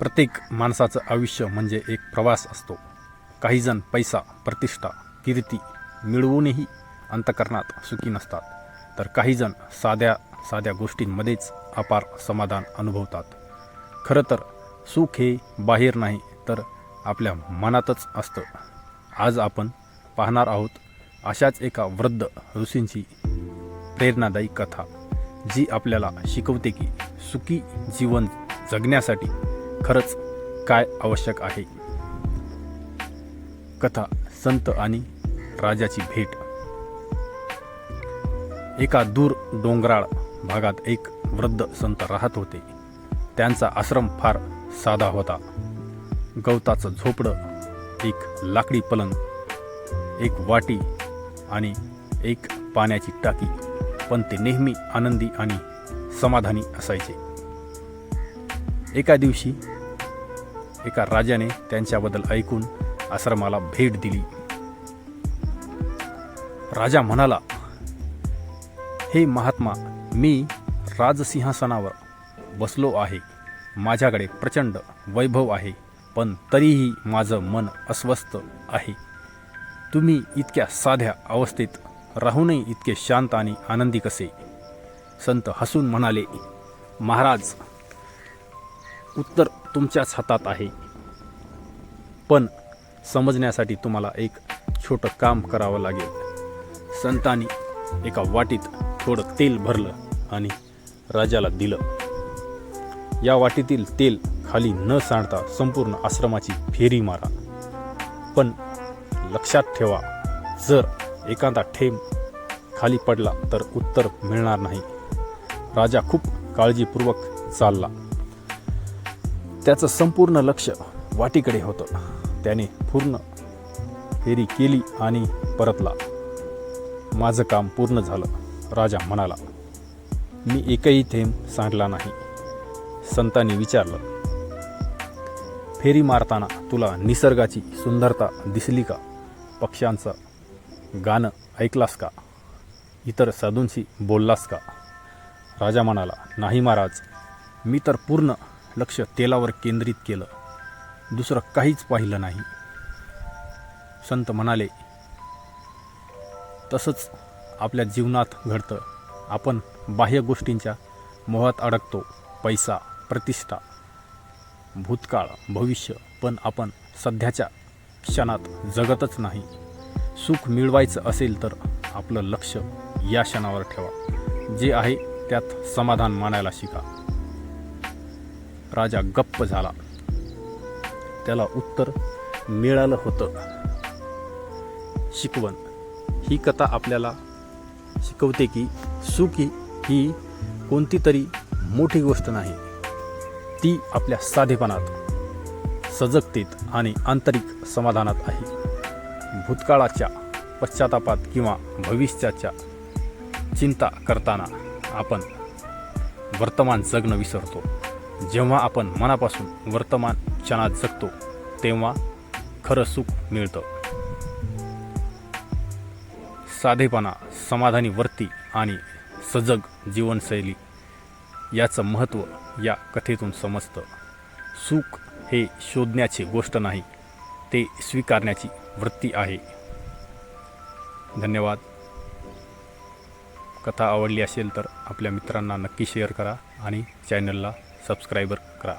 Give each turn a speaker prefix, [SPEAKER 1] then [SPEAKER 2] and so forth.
[SPEAKER 1] प्रत्येक माणसाचं आयुष्य म्हणजे एक प्रवास असतो. काहीजण पैसा प्रतिष्ठा कीर्ती मिळवूनही अंतकरणात सुखी नसतात. तर काहीजण साध्या साध्या गोष्टींमध्येच अपार समाधान अनुभवतात. खरं तर सुख हे बाहेर नाही तर आपल्या मनातच असतं. आज आपण पाहणार आहोत अशाच एका वृद्ध ऋषींची प्रेरणादायी कथा जी आपल्याला शिकवते की सुखी जीवन जगण्यासाठी खरंच काय आवश्यक आहे? कथा संत आणि राजाची भेट. एका दूर डोंगराळ भागात एक वृद्ध संत राहत होते. त्यांचा आश्रम फार साधा होता. गवताचं झोपडं एक लाकडी पलंग एक वाटी आणि एक पाण्याची टाकी पण ते नेहमी आनंदी आणि समाधानी असायचे. एका दिवशी एका राजाने त्यांच्याबद्दल ऐकून आश्रमाला भेट दिली. राजा म्हणाला हे महात्मा मी राजसिंहासनावर बसलो आहे. माझ्याकडे प्रचंड वैभव आहे पण तरीही माझं मन अस्वस्थ आहे. तुम्ही इतक्या साध्या अवस्थेत राहूनही इतके शांत आणि आनंदी कसे? संत हसून म्हणाले महाराज उत्तर तुमच्याच हातात आहे. पण समजण्यासाठी तुम्हाला एक छोटं काम करावं लागेल. संतांनी एका वाटीत थोडं तेल भरलं आणि राजाला दिलं. या वाटीतील तेल खाली न सांडता संपूर्ण आश्रमाची फेरी मारा. पण लक्षात ठेवा जर एखादा ठेम खाली पडला तर उत्तर मिळणार नाही. राजा खूप काळजीपूर्वक चालला. त्याचं संपूर्ण लक्ष वाटीकडे होतं. त्याने पूर्ण फेरी केली आणि परतला. माझं काम पूर्ण झालं राजा म्हणाला. मी एकही थेंब सांडला नाही. संतांनी विचारलं फेरी मारताना तुला निसर्गाची सुंदरता दिसली का? पक्ष्यांचं गाणं ऐकलास का? इतर साधूंशी बोललास का? राजा म्हणाला नाही महाराज मी तर पूर्ण लक्ष तेलावर केंद्रित केलं. दुसरं काहीच पाहिलं नाही. संत म्हणाले तसंच आपल्या जीवनात घडतं. आपण बाह्य गोष्टींच्या मोहात अडकतो. पैसा प्रतिष्ठा भूतकाळ भविष्य पण आपण सध्याच्या क्षणात जगतच नाही. सुख मिळवायचं असेल तर आपलं लक्ष या क्षणावर ठेवा. जे आहे त्यात समाधान मानायला शिका. राजा गप्प झाला. त्याला उत्तर मिळालं होतं. शिकवण. ही कथा आपल्याला शिकवते की सुखी ही ही कोणती तरी मोठी गोष्ट नाही. ती आपल्या साधेपणात सजगतेत आणि आंतरिक समाधानात आहे. भूतकाळाच्या पश्चातापात किंवा भविष्याच्या चिंता करताना आपण वर्तमान जगणं विसरतो. जेव्हा आपण मनापासून वर्तमान क्षणात जगतो तेव्हा खरं सुख मिळतं. साधेपणा समाधानी वर्ती आणि सजग जीवनशैली याचं महत्त्व या कथेतून समजतं. सुख हे शोधण्याची गोष्ट नाही ते स्वीकारण्याची वृत्ती आहे. धन्यवाद. कथा आवडली असेल तर आपल्या मित्रांना नक्की शेअर करा आणि चॅनलला सबस्क्राईबर करा.